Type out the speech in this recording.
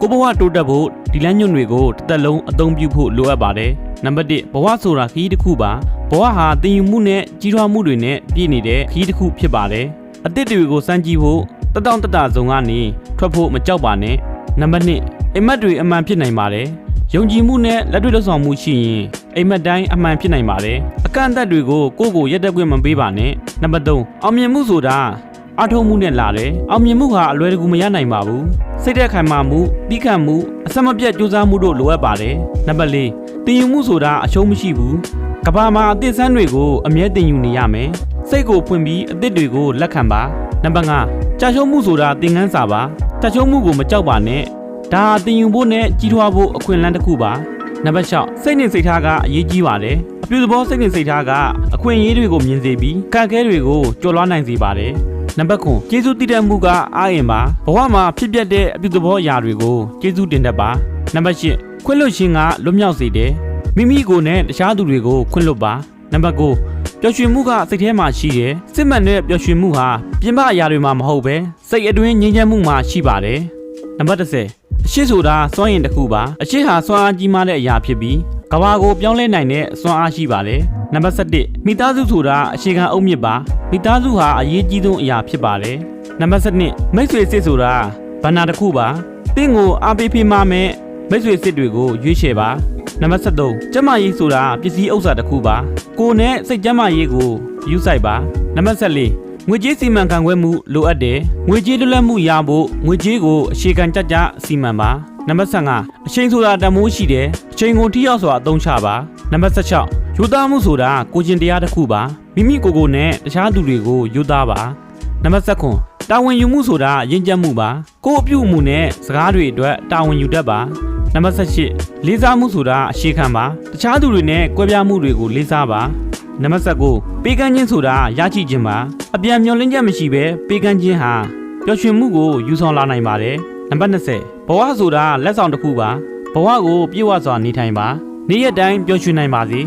ကိုဘဝတိုးတက်ဖို့ဒီလမ်းညွန့်တွေကိုတစ်သက်လုံးအသုံးပြုဖို့လိုအပ်ပါတယ်နံပါတ်1ဘဝဆိုတာခရီးတစ်ခုပါဘဝဟာတည်ယူမှုနဲ့ကြီးထွားမှုတွေနဲ့ပြည့်နေတဲ့ခရီးတစ်ခုဖြစ်ပါတယ်အသစ်တွေကိုစမ်းကြည့်ဖို့တတောင့်တတဆုံးကနေထွက်ဖို့မကြောက်ပါနဲ့နံပါတ်2အိမ်မက်တွေအမှန်ဖြစ်နိုင်ပါတယ်ယုံကြည်မှုနဲ့လက်တွေ့လှုပ်ဆောင်မှုရှိရင်အိမ်မက်တိုင်းအမှန်ဖြစ်နိုင်ပါတယ်အကန့်အသတ်တွေကိုကိုယ့်ကိုရက်တက်ခွင့်မပေးပါနဲ့နံပါတ်3အောင်မြင်မှုဆိုတာ အထုံးမှုနဲ့လာတယ်အောင်မြင်မှုဟာအလွယ်တကူမရနိုင်ပါဘူးစိတ်သက်ခိုင်မာမှုပြီးခံမှုအဆက်မပြတ်ကြိုးစားမှုတို့လိုအပ်ပါတယ်နံပါတ်4တင်ယူမှုဆိုတာအရှုံးမရှိဘူးကဘာမှာအသစ်ဆန်းတွေကိုအမြဲတင်ယူနေရမယ်စိတ်ကိုဖွင့်ပြီးအသစ်တွေကိုလက်ခံပါနံပါတ်5ကြာရှုံးမှုဆိုတာသင်ခန်းစာပါကြာရှုံးမှုကိုမကြောက်ပါနဲ့ဒါဟာတင်ယူဖို့နဲ့ကြီးထွားဖို့အခွင့်အလမ်းတစ်ခုပါနံပါတ်6စိတ်နဲ့စိတ်ထားကအရေးကြီးပါတယ်အပြုသဘောစိတ်နဲ့စိတ်ထားကအခွင့်အရေးတွေကိုမြင်စေပြီးကံခဲတွေကိုကျော်လွှားနိုင်စေပါတယ် နံပါတ်9ကျေးဇူးတည်တဲ့မှုကအားရင်ပါဘဝမှာဖြစ်ပျက်တဲ့အပြုသဘောအရာတွေကိုကျေးဇူးတင်တတ်ပါနံပါတ်10ခွင့်လွှတ်ခြင်းကလွတ်မြောက်စေတယ်မိမိကိုယ်နဲ့တခြားသူတွေကိုခွင့်လွှတ်ပါနံပါတ်9ပျော်ရွှင်မှုကစိတ်ထဲမှာရှိတယ်စစ်မှန်တဲ့ပျော်ရွှင်မှုဟာပြင်ပအရာတွေမှာမဟုတ်ပဲစိတ်အတွင်းငြိမ်းချမ်းမှုမှာရှိပါတယ်နံပါတ်10အရှိဆိုတာစွမ်းရင်တစ်ခုပါအရှိဟာစွမ်းအားကြီးမားတဲ့အရာဖြစ်ပြီး ကဘာကိုပြောင်းလဲနိုင်တဲ့စွမ်းအားရှိပါတယ်နံပါတ်7မိသားစုဆိုတာအခြေခံအုတ်မြစ်ပါမိသားစုဟာအရေးကြီးဆုံးအရာဖြစ်ပါတယ်နံပါတ်7မိတ်ဆွေစစ်ဆိုတာဘန္နာတစ်ခုပါတင့်ကိုအားပေးဖိမမဲ့မိတ်ဆွေစစ်တွေကိုရွေးချယ်ပါနံပါတ်73ကျန်းမာရေးဆိုတာပစ္စည်းဥစ္စာတစ်ခုပါကိုယ်နဲ့စိတ်ကျန်းမာရေးကိုယူဆိုင်ပါနံပါတ်74ငွေကြေးစီမံခန့်ခွဲမှုလိုအပ်တယ်ငွေကြေးလွတ်လပ်မှုရဖို့ငွေကြေးကိုအခြေခံကြကြစီမံပါ နံပါတ်15အချိန်ဆိုတာတမိုးရှိတယ်အချိန်ကိုထိရောက်စွာအသုံးချပါနံပါတ်16ယူသားမှုဆိုတာကိုကျင်တရားတစ်ခုပါမိမိကိုယ်ကိုယ်နဲ့တခြားသူတွေကိုယူသားပါနံပါတ်19တာဝန်ယူမှုဆိုတာရင့်ကျက်မှုပါကိုယ့်အပြုအမူနဲ့စကားတွေအတွက်တာဝန်ယူတတ်ပါနံပါတ်18လေးစားမှုဆိုတာအရှိခံပါတခြားသူတွေနဲ့ကွဲပြားမှုတွေကိုလေးစားပါနံပါတ်19ပေးကမ်းခြင်းဆိုတာရရှိခြင်းပါအပြန်မျောလင်းချက်မရှိဘဲပေးကမ်းခြင်းဟာပျော်ရွှင်မှုကိုယူဆောင်လာနိုင်ပါတယ် နံပါတ်20ဘဝဆိုတာလက်ဆောင်တစ်ခုပါဘဝကိုပြည့်ဝစွာနေထိုင်ပါနေ့ရက်တိုင်းပျော်ရွှင်နိုင်ပါစေ